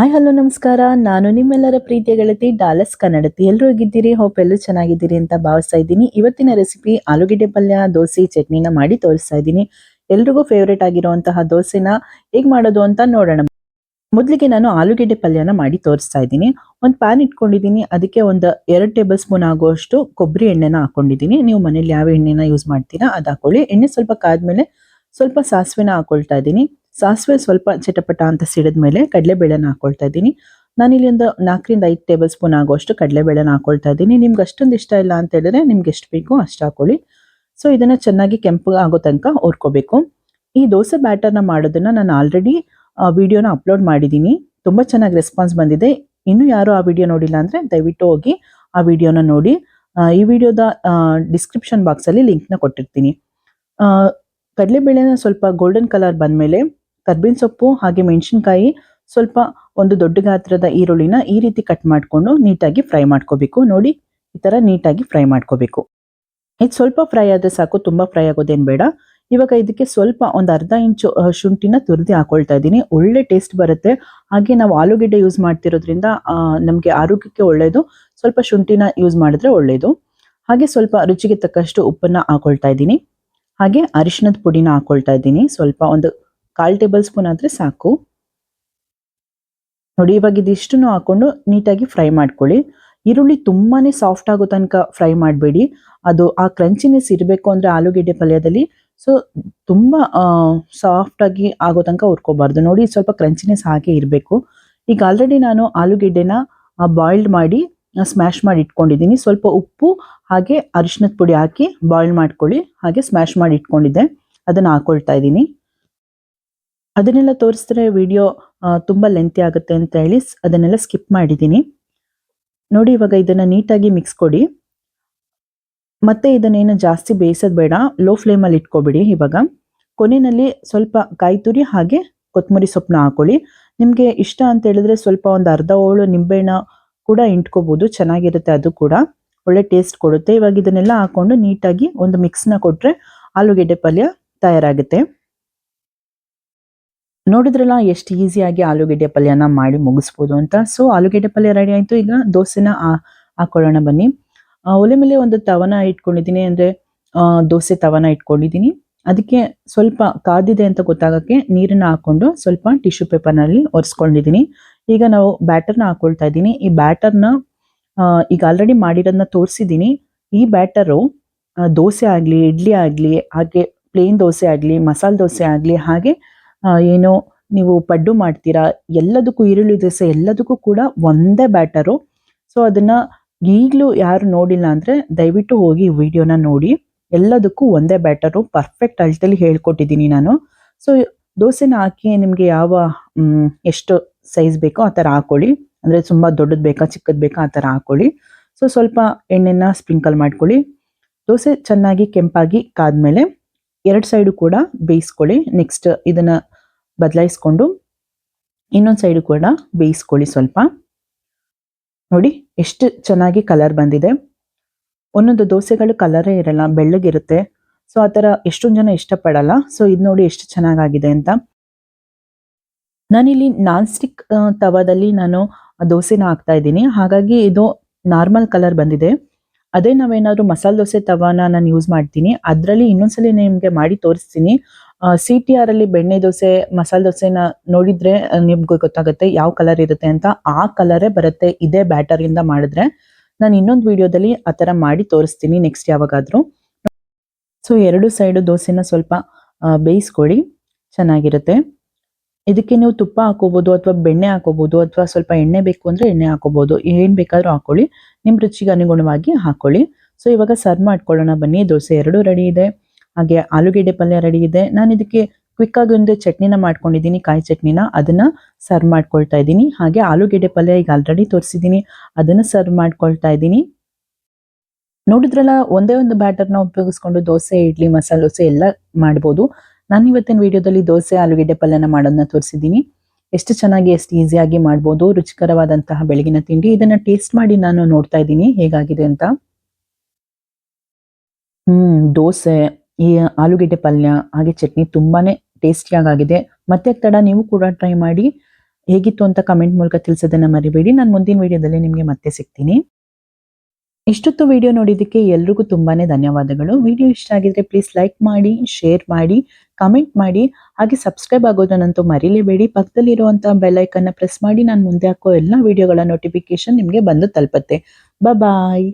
Hi, hello, ನಮಸ್ಕಾರ. ನಾನು ನಿಮ್ಮೆಲ್ಲರ ಪ್ರೀತಿಯ ಗೆಳತಿ ಡಾಲಸ್ ಕನ್ನಡತಿ. ಎಲ್ಲರೂ ಹೇಗಿದ್ದೀರಿ? ಹೋಪ್ ಎಲ್ಲರೂ ಚೆನ್ನಾಗಿದ್ದೀರಿ ಅಂತ ಭಾವಿಸ್ತಾ ಇದ್ದೀನಿ. ಇವತ್ತಿನ ರೆಸಿಪಿ ಆಲೂಗೆಡ್ಡೆ ಪಲ್ಯ, ದೋಸೆ, ಚಟ್ನಿನ ಮಾಡಿ ತೋರಿಸ್ತಾ ಇದ್ದೀನಿ. ಎಲ್ರಿಗೂ ಫೇವ್ರೇಟ್ ಆಗಿರುವಂತಹ ದೋಸೆನ ಹೇಗೆ ಮಾಡೋದು ಅಂತ ನೋಡೋಣ. ಮೊದಲಿಗೆ ನಾನು ಆಲೂಗೆಡ್ಡೆ ಪಲ್ಯನ ಮಾಡಿ ತೋರಿಸ್ತಾ ಇದ್ದೀನಿ. ಒಂದು ಪ್ಯಾನ್ ಇಟ್ಕೊಂಡಿದ್ದೀನಿ. ಅದಕ್ಕೆ ಒಂದು ಎರಡು ಟೇಬಲ್ ಸ್ಪೂನ್ ಆಗುವಷ್ಟು ಕೊಬ್ಬರಿ ಎಣ್ಣೆನ ಹಾಕೊಂಡಿದ್ದೀನಿ. ನೀವು ಮನೇಲಿ ಯಾವ ಎಣ್ಣೆನ ಯೂಸ್ ಮಾಡ್ತೀರಾ ಅದು ಹಾಕೊಳ್ಳಿ. ಎಣ್ಣೆ ಸ್ವಲ್ಪ ಕಾದ್ಮೇಲೆ ಸ್ವಲ್ಪ ಸಾಸಿವೆನ ಹಾಕೊಳ್ತಾ ಇದ್ದೀನಿ. ಸಾಸಿವೆ ಸ್ವಲ್ಪ ಚಟಪಟ ಅಂತ ಸಿಡಿದ ಮೇಲೆ ಕಡಲೆಬೇಳೆನ ಹಾಕೊಳ್ತಾ ಇದ್ದೀನಿ. ಇಲ್ಲಿ ಒಂದು ನಾಲ್ಕರಿಂದ ಐದು ಟೇಬಲ್ ಸ್ಪೂನ್ ಆಗುವಷ್ಟು ಕಡಲೆಬೇಳೆನ ಹಾಕೊಳ್ತಾ ಇದ್ದೀನಿ. ನಿಮ್ಗೆ ಅಷ್ಟೊಂದು ಇಷ್ಟ ಇಲ್ಲ ಅಂತ ಹೇಳಿದ್ರೆ ನಿಮ್ಗೆ ಎಷ್ಟು ಬೇಕೋ ಅಷ್ಟು ಹಾಕೊಳ್ಳಿ. ಸೊ ಇದನ್ನು ಚೆನ್ನಾಗಿ ಕೆಂಪು ಆಗೋ ತನಕ ಹುರ್ಕೋಬೇಕು. ಈ ದೋಸೆ ಬ್ಯಾಟರ್ನ ಮಾಡೋದನ್ನ ನಾನು ಆಲ್ರೆಡಿ ವಿಡಿಯೋನ ಅಪ್ಲೋಡ್ ಮಾಡಿದ್ದೀನಿ. ತುಂಬ ಚೆನ್ನಾಗಿ ರೆಸ್ಪಾನ್ಸ್ ಬಂದಿದೆ. ಇನ್ನೂ ಯಾರು ಆ ವಿಡಿಯೋ ನೋಡಿಲ್ಲ ಅಂದರೆ ದಯವಿಟ್ಟು ಹೋಗಿ ಆ ವಿಡಿಯೋನ ನೋಡಿ. ಈ ವಿಡಿಯೋದ ಡಿಸ್ಕ್ರಿಪ್ಷನ್ ಬಾಕ್ಸಲ್ಲಿ ಲಿಂಕ್ನ ಕೊಟ್ಟಿರ್ತೀನಿ. ಕಡಲೆಬೇಳೆನ ಸ್ವಲ್ಪ ಗೋಲ್ಡನ್ ಕಲರ್ ಬಂದಮೇಲೆ ಕರ್ಬೇವಿನ ಸೊಪ್ಪು ಹಾಗೆ ಮೆಣಸಿನ್ಕಾಯಿ ಸ್ವಲ್ಪ ಒಂದು ದೊಡ್ಡ ಗಾತ್ರದ ಈರುಳ್ಳಿನ ಈ ರೀತಿ ಕಟ್ ಮಾಡಿಕೊಂಡು ನೀಟಾಗಿ ಫ್ರೈ ಮಾಡ್ಕೋಬೇಕು. ನೋಡಿ, ಈ ಥರ ನೀಟಾಗಿ ಫ್ರೈ ಮಾಡ್ಕೋಬೇಕು. ಇದು ಸ್ವಲ್ಪ ಫ್ರೈ ಆದರೆ ಸಾಕು, ತುಂಬ ಫ್ರೈ ಆಗೋದೇನು ಬೇಡ. ಇವಾಗ ಇದಕ್ಕೆ ಸ್ವಲ್ಪ ಒಂದು ಅರ್ಧ ಇಂಚು ಶುಂಠಿನ ತುರಿದು ಹಾಕೊಳ್ತಾ ಇದ್ದೀನಿ. ಒಳ್ಳೆ ಟೇಸ್ಟ್ ಬರುತ್ತೆ. ಹಾಗೆ ನಾವು ಆಲೂಗೆಡ್ಡೆ ಯೂಸ್ ಮಾಡ್ತಿರೋದ್ರಿಂದ ನಮಗೆ ಆರೋಗ್ಯಕ್ಕೆ ಒಳ್ಳೆಯದು ಸ್ವಲ್ಪ ಶುಂಠಿನ ಯೂಸ್ ಮಾಡಿದ್ರೆ ಒಳ್ಳೆಯದು ಹಾಗೆ ಸ್ವಲ್ಪ ರುಚಿಗೆ ತಕ್ಕಷ್ಟು ಉಪ್ಪನ್ನ ಹಾಕೊಳ್ತಾ ಇದ್ದೀನಿ. ಹಾಗೆ ಅರಿಶಿಣದ ಪುಡಿನ ಹಾಕೊಳ್ತಾ ಇದ್ದೀನಿ. ಸ್ವಲ್ಪ ಒಂದು ಕಾಲ್ ಟೇಬಲ್ ಸ್ಪೂನ್ ಆದರೆ ಸಾಕು. ನೋಡಿ, ಇವಾಗ ಇದಿಷ್ಟನ್ನು ಹಾಕೊಂಡು ನೀಟಾಗಿ ಫ್ರೈ ಮಾಡ್ಕೊಳ್ಳಿ. ಈರುಳ್ಳಿ ತುಂಬಾನೇ ಸಾಫ್ಟ್ ಆಗೋ ತನಕ ಫ್ರೈ ಮಾಡಬೇಡಿ. ಅದು ಆ ಕ್ರಂಚಿನೆಸ್ ಇರಬೇಕು ಅಂದ್ರೆ ಆಲೂಗೆಡ್ಡೆ ಪಲ್ಯದಲ್ಲಿ. ಸೊ, ತುಂಬಾ ಸಾಫ್ಟ್ ಆಗಿ ಆಗೋ ತನಕ ಹುರ್ಕೋಬಾರ್ದು. ನೋಡಿ, ಸ್ವಲ್ಪ ಕ್ರಂಚಿನೆಸ್ ಹಾಗೆ ಇರಬೇಕು. ಈಗ ಆಲ್ರೆಡಿ ನಾನು ಆಲೂಗೆಡ್ಡೆನ ಬಾಯ್ಲ್ಡ್ ಮಾಡಿ ಸ್ಮ್ಯಾಶ್ ಮಾಡಿ ಇಟ್ಕೊಂಡಿದ್ದೀನಿ. ಸ್ವಲ್ಪ ಉಪ್ಪು ಹಾಗೆ ಅರಿಶಿನದ ಪುಡಿ ಹಾಕಿ ಬಾಯ್ಲ್ ಮಾಡ್ಕೊಳ್ಳಿ. ಹಾಗೆ ಸ್ಮ್ಯಾಶ್ ಮಾಡಿ ಇಟ್ಕೊಂಡಿದ್ದೆ. ಅದನ್ನ ಹಾಕೊಳ್ತಾ ಇದ್ದೀನಿ. ಅದನ್ನೆಲ್ಲ ತೋರಿಸಿದ್ರೆ ವಿಡಿಯೋ ತುಂಬ ಲೆಂತಿ ಆಗುತ್ತೆ ಅಂತ ಹೇಳಿ ಅದನ್ನೆಲ್ಲ ಸ್ಕಿಪ್ ಮಾಡಿದ್ದೀನಿ. ನೋಡಿ ಇವಾಗ ಇದನ್ನು ನೀಟಾಗಿ ಮಿಕ್ಸ್ ಕೊಡಿ. ಮತ್ತೆ ಇದನ್ನೇನು ಜಾಸ್ತಿ ಬೇಯಿಸೋದು ಬೇಡ ಲೋ ಫ್ಲೇಮಲ್ಲಿ ಇಟ್ಕೊಬಿಡಿ ಇವಾಗ. ಕೊನೆಯಲ್ಲಿ ಸ್ವಲ್ಪ ಕಾಯಿ ತುರಿ ಹಾಗೆ ಕೊತ್ತಂಬರಿ ಸೊಪ್ಪನ್ನ ಹಾಕೊಳ್ಳಿ. ನಿಮಗೆ ಇಷ್ಟ ಅಂತ ಹೇಳಿದ್ರೆ ಸ್ವಲ್ಪ ಒಂದು ಅರ್ಧ ಹೋಳು ನಿಂಬೆಹಣ್ಣ ಕೂಡ ಇಂಟ್ಕೋಬೋದು, ಚೆನ್ನಾಗಿರುತ್ತೆ ಅದು ಕೂಡ. ಒಳ್ಳೆ ಟೇಸ್ಟ್ ಕೊಡುತ್ತೆ. ಇವಾಗ ಇದನ್ನೆಲ್ಲ ಹಾಕೊಂಡು ನೀಟಾಗಿ ಒಂದು ಮಿಕ್ಸ್ನ ಕೊಟ್ಟರೆ ಆಲೂಗೆಡ್ಡೆ ಪಲ್ಯ ತಯಾರಾಗುತ್ತೆ. ನೋಡಿದ್ರಲ್ಲ, ಎಷ್ಟು ಈಸಿಯಾಗಿ ಆಲೂಗಡ್ಡೆ ಪಲ್ಯನ ಮಾಡಿ ಮುಗಿಸ್ಬೋದು ಅಂತ. ಸೊ ಆಲೂಗಡ್ಡೆ ಪಲ್ಯ ರೆಡಿ ಆಯಿತು. ಈಗ ದೋಸೆನ ಹಾಕೊಳ್ಳೋಣ ಬನ್ನಿ. ಒಲೆ ಮೇಲೆ ಒಂದು ತವನ ಇಟ್ಕೊಂಡಿದ್ದೀನಿ. ಅಂದ್ರೆ ದೋಸೆ ತವನ ಇಟ್ಕೊಂಡಿದ್ದೀನಿ. ಅದಕ್ಕೆ ಸ್ವಲ್ಪ ಕಾದಿದೆ ಅಂತ ಗೊತ್ತಾಗೋಕ್ಕೆ ನೀರನ್ನ ಹಾಕೊಂಡು ಸ್ವಲ್ಪ ಟಿಶ್ಯೂ ಪೇಪರ್ನಲ್ಲಿ ಒರೆಸ್ಕೊಂಡಿದ್ದೀನಿ. ಈಗ ನಾವು ಬ್ಯಾಟರ್ನ ಹಾಕೊಳ್ತಾ ಇದ್ದೀನಿ. ಈ ಬ್ಯಾಟರ್ನ ಈಗ ಆಲ್ರೆಡಿ ಮಾಡಿರೋದನ್ನ ತೋರಿಸಿದ್ದೀನಿ. ಈ ಬ್ಯಾಟರು ದೋಸೆ ಆಗಲಿ, ಇಡ್ಲಿ ಆಗಲಿ, ಹಾಗೆ ಪ್ಲೇನ್ ದೋಸೆ ಆಗಲಿ, ಮಸಾಲೆ ದೋಸೆ ಆಗಲಿ, ಹಾಗೆ ಏನೋ ನೀವು ಪಡ್ಡು ಮಾಡ್ತೀರಾ, ಎಲ್ಲದಕ್ಕೂ ಈರುಳ್ಳಿ ದೋಸೆ ಎಲ್ಲದಕ್ಕೂ ಕೂಡ ಒಂದೇ ಬ್ಯಾಟರು. ಸೊ ಅದನ್ನು ಈಗಲೂ ಯಾರು ನೋಡಿಲ್ಲ ಅಂದರೆ ದಯವಿಟ್ಟು ಹೋಗಿ ವಿಡಿಯೋನ ನೋಡಿ. ಎಲ್ಲದಕ್ಕೂ ಒಂದೇ ಬ್ಯಾಟರು ಪರ್ಫೆಕ್ಟ್ ಅಳತೆಲಿ ಹೇಳ್ಕೊಟ್ಟಿದ್ದೀನಿ ನಾನು. ಸೊ ದೋಸೆನ ಹಾಕಿ ನಿಮಗೆ ಯಾವ ಎಷ್ಟು ಸೈಜ್ ಬೇಕೋ ಆ ಥರ ಹಾಕೊಳ್ಳಿ. ಅಂದರೆ ತುಂಬ ದೊಡ್ಡದು ಬೇಕಾ, ಚಿಕ್ಕದು ಬೇಕಾ ಆ ಥರ ಹಾಕೊಳ್ಳಿ. ಸೊ ಸ್ವಲ್ಪ ಎಣ್ಣೆನ ಸ್ಪ್ರಿಂಕಲ್ ಮಾಡ್ಕೊಳ್ಳಿ. ದೋಸೆ ಚೆನ್ನಾಗಿ ಕೆಂಪಾಗಿ ಕಾದ್ಮೇಲೆ ಎರಡು ಸೈಡು ಕೂಡ ಬೇಯಿಸ್ಕೊಳ್ಳಿ. ನೆಕ್ಸ್ಟ್ ಇದನ್ನ ಬದಲಾಯಿಸ್ಕೊಂಡು ಇನ್ನೊಂದು ಸೈಡು ಕೂಡ ಬೇಯಿಸ್ಕೊಳ್ಳಿ ಸ್ವಲ್ಪ. ನೋಡಿ ಎಷ್ಟು ಚೆನ್ನಾಗಿ ಕಲರ್ ಬಂದಿದೆ. ಒಂದೊಂದು ದೋಸೆಗಳು ಕಲರೇ ಇರಲ್ಲ, ಬೆಳ್ಳಗಿರುತ್ತೆ. ಸೊ ಆ ಥರ ಎಷ್ಟೊಂದು ಜನ ಇಷ್ಟಪಡಲ್ಲ. ಸೊ ಇದು ನೋಡಿ ಎಷ್ಟು ಚೆನ್ನಾಗಾಗಿದೆ ಅಂತ. ನಾನಿಲ್ಲಿ ನಾನ್ ಸ್ಟಿಕ್ ತವಾದಲ್ಲಿ ನಾನು ದೋಸೆನ ಹಾಕ್ತಾ ಇದ್ದೀನಿ. ಹಾಗಾಗಿ ಇದು ನಾರ್ಮಲ್ ಕಲರ್ ಬಂದಿದೆ. ಅದೇ ನಾವೇನಾದರೂ ಮಸಾಲೆ ದೋಸೆ ತವಾನ ನಾನು ಯೂಸ್ ಮಾಡ್ತೀನಿ. ಅದರಲ್ಲಿ ಇನ್ನೊಂದ್ಸಲಿ ನಿಮಗೆ ಮಾಡಿ ತೋರಿಸ್ತೀನಿ. ಸಿ ಟಿ ಆರ್ ಅಲ್ಲಿ ಬೆಣ್ಣೆ ದೋಸೆ, ಮಸಾಲೆ ದೋಸೆನ ನೋಡಿದ್ರೆ ನಿಮ್ಗೆ ಗೊತ್ತಾಗುತ್ತೆ ಯಾವ ಕಲರ್ ಇರುತ್ತೆ ಅಂತ. ಆ ಕಲರೇ ಬರುತ್ತೆ, ಇದೇ ಬ್ಯಾಟರ್ ಇಂದ ಮಾಡಿದ್ರೆ. ನಾನು ಇನ್ನೊಂದು ವಿಡಿಯೋದಲ್ಲಿ ಆ ಥರ ಮಾಡಿ ತೋರಿಸ್ತೀನಿ ನೆಕ್ಸ್ಟ್ ಯಾವಾಗಾದ್ರೂ. ಸೊ ಎರಡು ಸೈಡು ದೋಸೆನ ಸ್ವಲ್ಪ ಬೇಯಿಸ್ಕೊಳ್ಳಿ ಚೆನ್ನಾಗಿರುತ್ತೆ. ಇದಕ್ಕೆ ನೀವು ತುಪ್ಪ ಹಾಕೋಬಹುದು ಅಥವಾ ಬೆಣ್ಣೆ ಹಾಕೋಬಹುದು ಅಥವಾ ಸ್ವಲ್ಪ ಎಣ್ಣೆ ಬೇಕು ಅಂದ್ರೆ ಎಣ್ಣೆ ಹಾಕೋಬಹುದು ಏನ್ ಬೇಕಾದರೂ ಹಾಕೊಳ್ಳಿ. ನಿಮ್ಮ ರುಚಿಗೆ ಅನುಗುಣವಾಗಿ ಹಾಕೊಳ್ಳಿ. ಸೊ ಇವಾಗ ಸರ್ವ್ ಮಾಡ್ಕೊಳ್ಳೋಣ ಬನ್ನಿ. ದೋಸೆ ಎರಡು ರೆಡಿ ಇದೆ. ಹಾಗೆ ಆಲೂಗೆಡ್ಡೆ ಪಲ್ಯ ರೆಡಿ ಇದೆ. ನಾನು ಇದಕ್ಕೆ ಕ್ವಿಕ್ ಆಗಿ ಒಂದು ಚಟ್ನಿನ ಮಾಡ್ಕೊಂಡಿದ್ದೀನಿ, ಕಾಯಿ ಚಟ್ನಿನ. ಅದನ್ನ ಸರ್ವ್ ಮಾಡ್ಕೊಳ್ತಾ ಇದ್ದೀನಿ. ಹಾಗೆ ಆಲೂಗೆಡ್ಡೆ ಪಲ್ಯ ಈಗ ಆಲ್ರೆಡಿ ತೋರಿಸಿದ್ದೀನಿ. ಅದನ್ನ ಸರ್ವ್ ಮಾಡ್ಕೊಳ್ತಾ ಇದ್ದೀನಿ. ನೋಡಿದ್ರಲ್ಲ, ಒಂದೇ ಒಂದು ಬ್ಯಾಟರ್ನ ಉಪಯೋಗಿಸ್ಕೊಂಡು ದೋಸೆ, ಇಡ್ಲಿ, ಮಸಾಲೆ, ದೋಸೆ ಎಲ್ಲ ಮಾಡ್ಬೋದು. ನಾನು ಇವತ್ತಿನ ವಿಡಿಯೋದಲ್ಲಿ ದೋಸೆ, ಆಲೂಗೆಡ್ಡೆ ಪಲ್ಯನ ಮಾಡೋದನ್ನ ತೋರಿಸಿದ್ದೀನಿ. ಎಷ್ಟು ಚೆನ್ನಾಗಿ, ಎಷ್ಟು ಈಸಿಯಾಗಿ ಮಾಡ್ಬೋದು, ರುಚಿಕರವಾದಂತಹ ಬೆಳಗಿನ ತಿಂಡಿ. ಇದನ್ನ ಟೇಸ್ಟ್ ಮಾಡಿ ನಾನು ನೋಡ್ತಾ ಇದ್ದೀನಿ. ಹೇಗಾಗಿದೆ ಅಂತ. ಹ್ಮ್, ದೋಸೆ. ಈ ಆಲೂಗೆಡ್ಡೆ ಪಲ್ಯ, ಹಾಗೆ ಚಟ್ನಿ ತುಂಬಾನೇ ಟೇಸ್ಟಿಯಾಗಿದೆ ಮತ್ತೆ ತಡ ನೀವು ಕೂಡ ಟ್ರೈ ಮಾಡಿ ಹೇಗಿತ್ತು ಅಂತ ಕಮೆಂಟ್ ಮೂಲಕ ತಿಳಿಸೋದನ್ನ ಮರಿಬೇಡಿ. ನಾನು ಮುಂದಿನ ವಿಡಿಯೋದಲ್ಲಿ ನಿಮಗೆ ಮತ್ತೆ ಸಿಗ್ತೀನಿ. ಇಷ್ಟೊತ್ತು ವಿಡಿಯೋ ನೋಡಿದ್ದಕ್ಕೆ ಎಲ್ರಿಗೂ ತುಂಬಾನೇ ಧನ್ಯವಾದಗಳು. ವಿಡಿಯೋ ಇಷ್ಟ ಆಗಿದ್ರೆ ಪ್ಲೀಸ್ ಲೈಕ್ ಮಾಡಿ ಶೇರ್ ಮಾಡಿ ಕಮೆಂಟ್ ಮಾಡಿ, ಹಾಗೆ ಸಬ್ಸ್ಕ್ರೈಬ್ ಆಗೋದನ್ನಂತೂ ಮರಿಲೇಬೇಡಿ. ಪಕ್ಕದಲ್ಲಿರುವಂತಹ ಬೆಲ್ಲೈಕನ್ನ ಪ್ರೆಸ್ ಮಾಡಿ, ನಾನು ಮುಂದೆ ಹಾಕೋ ಎಲ್ಲ ವಿಡಿಯೋಗಳ ನೋಟಿಫಿಕೇಶನ್ ನಿಮಗೆ ಬಂದು ತಲುಪತ್ತೆ. ಬಾಯ್